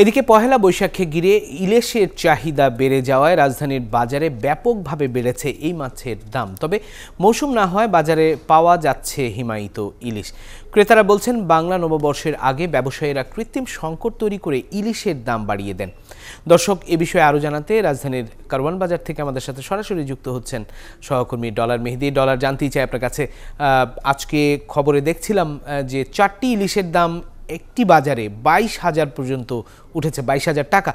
এদিকে পহেলা বৈশাখে ঘিরে ইলিশের চাহিদা বেড়ে যাওয়ায় রাজধানীর বাজারে ব্যাপকভাবে বেড়েছে এই মাছের দাম। তবে মৌসুম না হয় বাজারে পাওয়া যাচ্ছে হিমায়িত ইলিশ। ক্রেতারা বলছেন, বাংলা নববর্ষের আগে ব্যবসায়ীরা কৃত্রিম সংকট তৈরি করে ইলিশের দাম বাড়িয়ে দেন। দর্শক, এ বিষয়ে আরও জানাতে রাজধানীর কারওয়ান বাজার থেকে আমাদের সাথে সরাসরি যুক্ত হচ্ছেন সহকর্মী ডলার মেহেদি। ডলার জানতেই চাই আপনার কাছে। আজকে খবরে দেখছিলাম যে চারটি ইলিশের দাম একটি বাজারে বাইশ হাজার পর্যন্ত উঠেছে, বাইশ হাজার টাকা।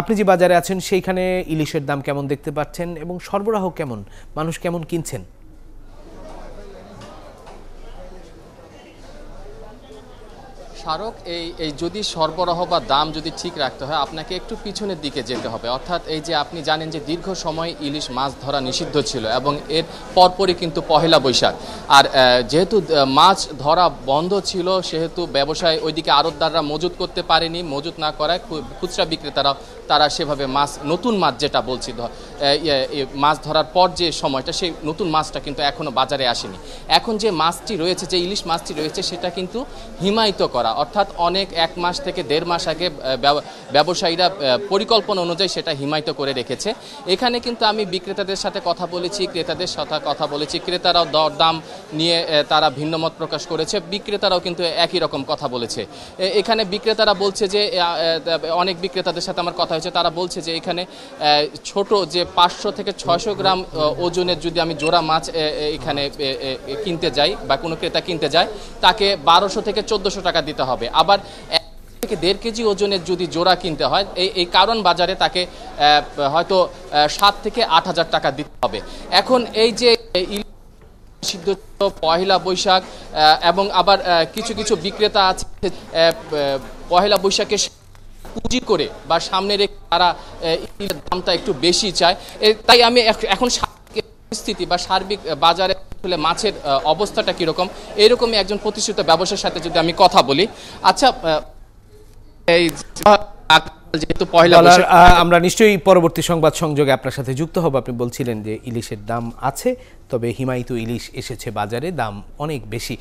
আপনি যে বাজারে আছেন, সেইখানে ইলিশের দাম কেমন দেখতে পাচ্ছেন এবং সরবরাহ কেমন? মানুষ কেমন কিনছেন? স্মারক, এই এই যদি সরবরাহ বা দাম যদি ঠিক রাখতে হয়, আপনাকে একটু পিছনের দিকে যেতে হবে। অর্থাৎ এই যে আপনি জানেন যে দীর্ঘ সময় ইলিশ মাছ ধরা নিষিদ্ধ ছিল এবং এর পরপরই কিন্তু পহেলা বৈশাখ। আর যেহেতু মাছ ধরা বন্ধ ছিল, সেহেতু ব্যবসায় ওইদিকে আড়তদাররা মজুত করতে পারেনি, মজুত না করায় খুচরা বিক্রেতারা তারা সেভাবে মাছ, নতুন মাছ যেটা বলছি মাছ ধরার পর যে সময়টা, সেই নতুন মাছটা কিন্তু এখনও বাজারে আসেনি। এখন যে মাছটি রয়েছে, যে ইলিশ মাছটি রয়েছে, সেটা কিন্তু হিমায়িত করা অর্থাৎ অনেক এক মাস থেকে দেড় মাস আগে ব্যবসায়ীরা পরিকল্পনা অনুযায়ী সেটা হিমায়িত করে রেখেছে। এখানে কিন্তু আমি বিক্রেতাদের সাথে কথা বলেছি, ক্রেতাদের সাথে কথা বলেছি। ক্রেতারাও দরদাম নিয়ে তারা ভিন্নমত প্রকাশ করেছে। বিক্রেতারাও কিন্তু একই রকম কথা বলেছে। এখানে বিক্রেতারা বলছে যে অনেক বিক্রেতাদের সাথে আমার কথা হয়েছে। তারা বলছে যে, এখানে ছোট যে পাঁচশো থেকে ছয়শো গ্রাম ওজনের যদি আমি জোড়া মাছ এখানে কিনতে যাই বা কোনো ক্রেতা কিনতে যায়, তাকে বারোশো থেকে চোদ্দোশো টাকা দিতে হবে। আবার থেকে দেড় কেজি ওজনের যদি জোড়া কিনতে হয়, এই এই কারণ বাজারে তাকে হয়তো সাত থেকে আট হাজার টাকা দিতে হবে। এখন এই যে সিদ্ধ পহেলা বৈশাখ এবং আবার কিছু কিছু বিক্রেতা আছে পহেলা বৈশাখে পুঁজি করে বা সামনে রেখে তারা দামটা একটু বেশি চায়। তাই আমি এখন পরিস্থিতি বা সার্বিক বাজারে আসলে মাছের অবস্থাটা কীরকম? এরকমই একজন প্রতিষ্ঠিত ব্যবসার সাথে যদি আমি কথা বলি। আচ্ছা এই যেহেতু পয়লা আমরা নিশ্চয়ই পরবর্তী সংবাদ সংযোগে আপনার সাথে যুক্ত হব। আপনি বলছিলেন যে ইলিশের দাম আছে তবে হিমায়িত ইলিশ এসেছে বাজারে দাম অনেক বেশি।